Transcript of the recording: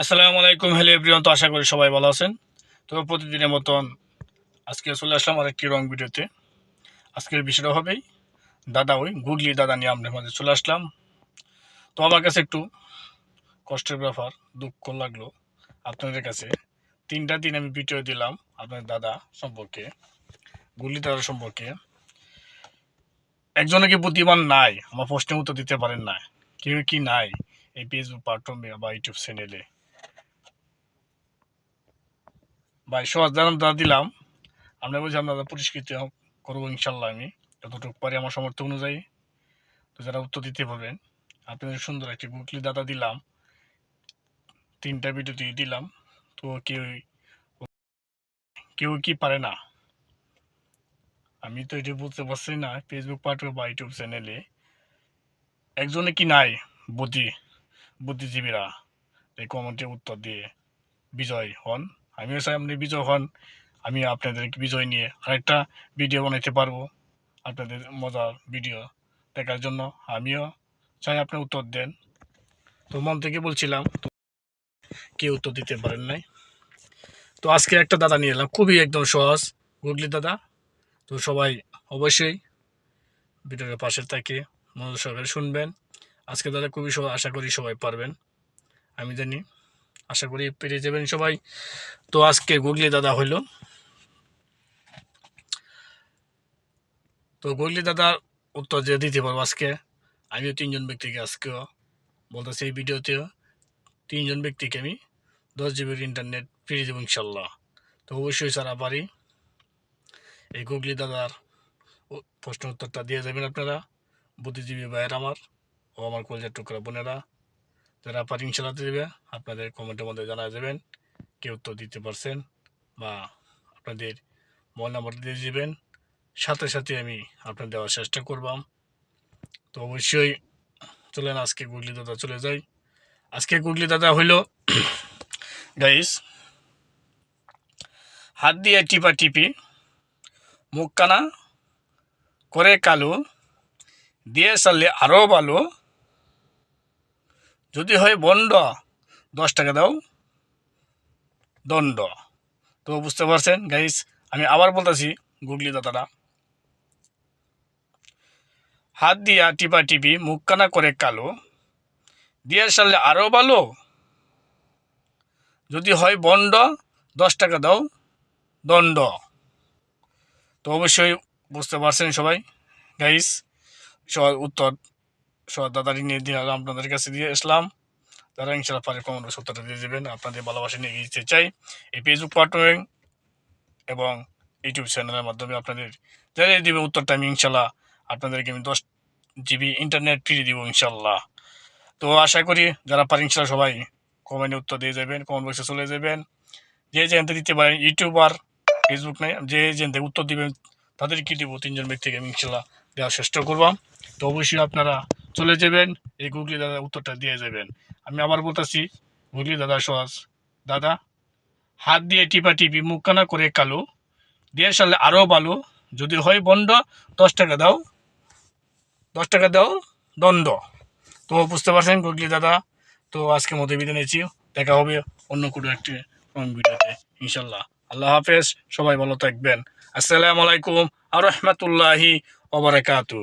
আসসালামু আলাইকুম, hello everyone. তো আশা করি সবাই ভালো আছেন। তো প্রতিদিনের মতন আজকে চলে আসলাম আরেকটি রং ভিডিওতে। আজকের বিষয়টা হবেই দাদা ওই গুগলি দাদা নিয়ে আপনার মাঝে চলে আসলাম। তো আমার কাছে একটু কষ্টের ব্যাপার, দুঃখ লাগল আপনাদের কাছে। তিনটা দিন আমি ভিডিও দিলাম আপনার দাদা সম্পর্কে, গুগলি দাদা সম্পর্কে। একজনে কি বুদ্ধিমান নাই? আমার প্রশ্নের উত্তর দিতে পারেন না। কেউ কি নাই এই ফেসবুক প্ল্যাটফর্মে বা ইউটিউব চ্যানেলে ভাই, সহজ জানান দা দিলাম। আমরা বলছি আপনারা পুরস্কৃত করব ইনশাল্লাহ আমি। যতটুকু পারি আমার সামর্থ্য অনুযায়ী। তো যারা উত্তর দিতে পারবেন, আপনাদের সুন্দর একটি গুগলি দাদা দিলাম। তিনটা ভিডিও দিয়ে দিলাম। তো কেউ কেউ কি পারে না? আমি তো এটা বলতে পারছি না ফেসবুক পাঠবে বা ইউটিউব চ্যানেলে একজনে কি নাই? বুদ্ধি, বুদ্ধিজীবীরা। এই কমেন্টের উত্তর দিয়ে বিজয় হন। আমিও চাই আপনি বিজয় হন। আমি আপনাদের বিজয় নিয়ে আরেকটা ভিডিও বানাইতে পারব আপনাদের মজার ভিডিও দেখার জন্য। আমিও চাই আপনি উত্তর দেন। তো মন থেকে বলছিলাম কেউ উত্তর দিতে পারেন নাই। তো আজকে একটা দাদা নিয়ে এলাম, খুবই একদম সহজ, গুগলি দাদা। তো সবাই অবশ্যই ভিডিওর পাশে থাকে মনোযোগ সহকারে শুনবেন। আজকে দাদা খুবই সহজ, আশা করি সবাই পারবেন। আমি জানি আশা করি পেরে যাবেন সবাই। তো আজকে গুগলি দাদা হইল। তো গুগলি দাদার উত্তর যে দিতে পারব আজকে। আমিও তিনজন ব্যক্তিকে আজকেও বলতেছি এই ভিডিওতেও তিনজন ব্যক্তিকে আমি দশ জিবির ইন্টারনেট ফিরে দেবো ইনশাল্লাহ। তো অবশ্যই সারা পারি, এই গুগলি দাদার প্রশ্ন উত্তরটা দিয়ে যাবেন আপনারা। বুদ্ধিজীবী ভাইয়ের আমার ও আমার কলজার টুকরা বোনেরা। যারা পারি ইনশাল্লাহ দেবে আপনাদের কমেন্টের মধ্যে জানা যাবেন কে উত্তর দিতে পারছেন বা আপনাদের মোবাইল নাম্বার দিয়ে দেবেন। সাথে সাথে আমি আপনার দেওয়ার চেষ্টা করবাম তো অবশ্যই চলেন, আজকে গুগলি দাদা চলে যাই। আজকে গুগলি দাদা হইল গাইস হাত দিয়ে টিপা টিপি মুখ কানা করে কালো, দিয়ে সারলে আরও ভালো। যদি হয় বন্ড, দশ টাকা দাও। দণ্ড। তো বুঝতে পারছেন গাইস আমি আবার বলতেছি, গুগলি দাদারা। হাত দিয়া টিপা টিপি মুখ কানা করে কালো। দিয়ে সারলে আরও ভালো। যদি হয় বন্ড, দশ টাকা দাও, দণ্ড। তো অবশ্যই বুঝতে পারছেন সবাই গাইস সবাই উত্তর। সবার দাদারি নিয়ে দিয়ে আপনাদের কাছে দিয়ে আসলাম। তারা ইনশাল্লাহ পারে কমেন্ট সত্যটা দিয়ে দেবেন। আপনাদের ভালোবাসা নিয়ে যেতে চাই। এই ফেসবুক পার্টনারিং এবং ইউটিউব চ্যানেলের মাধ্যমে আপনাদের যারা দেবে উত্তরটা। আমি ইনশাল্লাহ আপনাদেরকে আমি দশ জিবি ইন্টারনেট ফ্রি দিব ইনশাল্লাহ তো আশা করি যারা পারেন ইনশাল্লাহ সবাই কমেন্টে উত্তর দিয়ে যাবেন, কমেন্ট বক্সে চলে যাবেন। যে জানতে দিতে পারেন, ইউটিউবার ফেসবুক নেই, যে জানতে উত্তর দিবেন, তাদেরকে দিব। তিনজন ব্যক্তিকে আমি ইনশাল্লাহ দেওয়ার চেষ্টা করবাম তো অবশ্যই আপনারা চলে যাবেন, এই গুগলি দাদা উত্তরটা দিয়ে যাবেন। আমি আবার বলতেছি, গুগলি দাদা সহজ দাদা, হাত দিয়ে টিপা টিপি মুখ কানা করে কালো, দিয়ে সালে আরও ভালো। যদি হয় বন্ড, দশ টাকা দাও, দশ টাকা দাও, দণ্ড। তো বুঝতে পারছেন গুগলি দাদা? তো আজকে মতো বিদায় নিয়েছি দেখা হবে অন্য কোনো একটি ভিডিওতে, ইনশাল্লাহ। আল্লাহ হাফেজ, সবাই ভালো থাকবেন। আসসালামু আলাইকুম আর রহমতুল্লাহি ওবরাকাতু